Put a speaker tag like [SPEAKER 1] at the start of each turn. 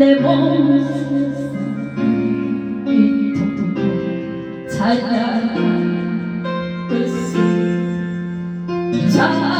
[SPEAKER 1] 내몸 이토록 찬양했어 자